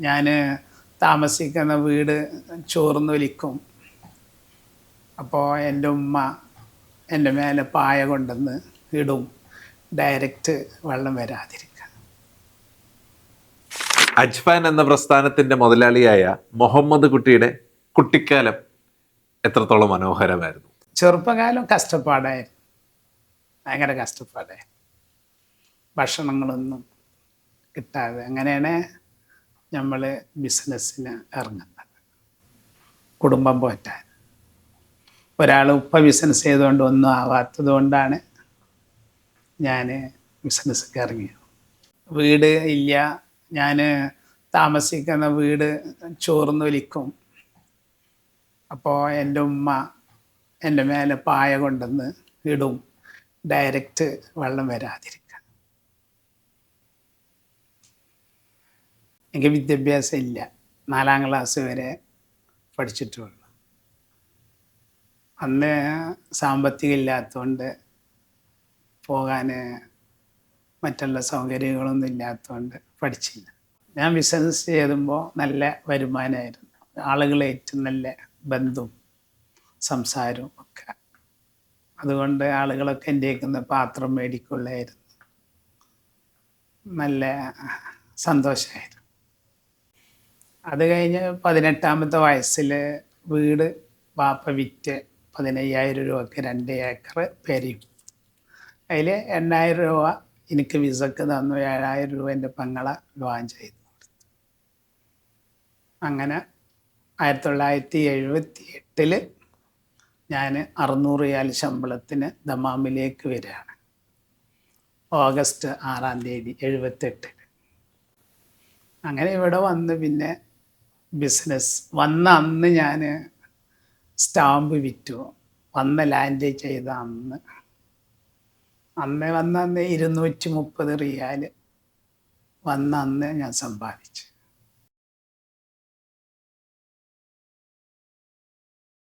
ഞാൻ താമസിക്കുന്ന വീട് ചോർന്നൊലിക്കും അപ്പോൾ എന്റെ ഉമ്മ എന്റെ മേലെ പായ കൊണ്ടുവന്ന് ഇടും. ഡയറക്റ്റ് വെള്ളം വരാതിരിക്കാൻ. അജ്ഫാൻ എന്ന പ്രസ്ഥാനത്തിന്റെ മുതലാളിയായ മുഹമ്മദ് കുട്ടിയുടെ കുട്ടിക്കാലം എത്രത്തോളം മനോഹരമായിരുന്നു? ചെറുപ്പകാലം കഷ്ടപ്പാടായിരുന്നു. ഭയങ്കര കഷ്ടപ്പാടായിരുന്നു. ഭക്ഷണങ്ങളൊന്നും കിട്ടാതെ. അങ്ങനെയാണ് നമ്മൾ ബിസിനസ്സിന് ഇറങ്ങുന്നത്. കുടുംബം പോറ്റാൻ. ഒരാൾ ഉപ്പ ബിസിനസ് ചെയ്തുകൊണ്ട് ഒന്നും ആവാത്തത് കൊണ്ടാണ് ഞാൻ ബിസിനസ് ഇറങ്ങിയത്. വീട് ഇല്ല. ഞാൻ താമസിക്കുന്ന വീട് ചോർന്നൊലിക്കും അപ്പോൾ എന്റെ ഉമ്മ എന്റെ മേലെ പായ കൊണ്ടുവന്ന് ഇടും. ഡയറക്റ്റ് വെള്ളം വരാതിരിക്കാൻ. എനിക്ക് വിദ്യാഭ്യാസം ഇല്ല നാലാം ക്ലാസ് വരെ പഠിച്ചിട്ടുള്ളു. അന്ന് സാമ്പത്തികം ഇല്ലാത്തതുകൊണ്ട് പോകാൻ മറ്റുള്ള സൗകര്യങ്ങളൊന്നും ഇല്ലാത്തതുകൊണ്ട് പഠിച്ചില്ല. ഞാൻ ബിസിനസ് ചെയ്തുമ്പോൾ നല്ല വരുമാനമായിരുന്നു ആളുകളേറ്റ് നല്ല ബന്ധവും സംസാരവും ഒക്കെ. അതുകൊണ്ട് ആളുകളൊക്കെ എന്റെ നിന്ന് പാത്രം മേടിക്കുള്ളായിരുന്നു. നല്ല സന്തോഷമായിരുന്നു അത് കഴിഞ്ഞ് പതിനെട്ടാമത്തെ വയസ്സിൽ വീട് വാപ്പ വിറ്റ് പതിനയ്യായിരം രൂപക്ക് രണ്ട് ഏക്കർ പെരും. അതിൽ എണ്ണായിരം രൂപ എനിക്ക് വിസക്ക് തന്നു ഏഴായിരം രൂപ എന്റെ പെങ്ങളെ വിവാഹം ചെയ്തു. അങ്ങനെ ആയിരത്തി തൊള്ളായിരത്തി എഴുപത്തി എട്ടിൽ ഞാൻ അറുന്നൂറ് റിയാൽ ശമ്പളത്തിന് ദമാമിലേക്ക് വരികയാണ്. ഓഗസ്റ്റ് ആറാം തീയതി എഴുപത്തെട്ടിൽ അങ്ങനെ ഇവിടെ വന്ന് പിന്നെ ബിസിനസ് വന്ന അന്ന് ഞാൻ സ്റ്റാമ്പ് വിറ്റു. വന്ന ലാൻഡ് ചെയ്ത അന്ന്. അന്ന് വന്ന അന്ന് ഇരുന്നൂറ്റി മുപ്പത് റിയാൽ വന്ന അന്ന് ഞാൻ സമ്പാദിച്ചു.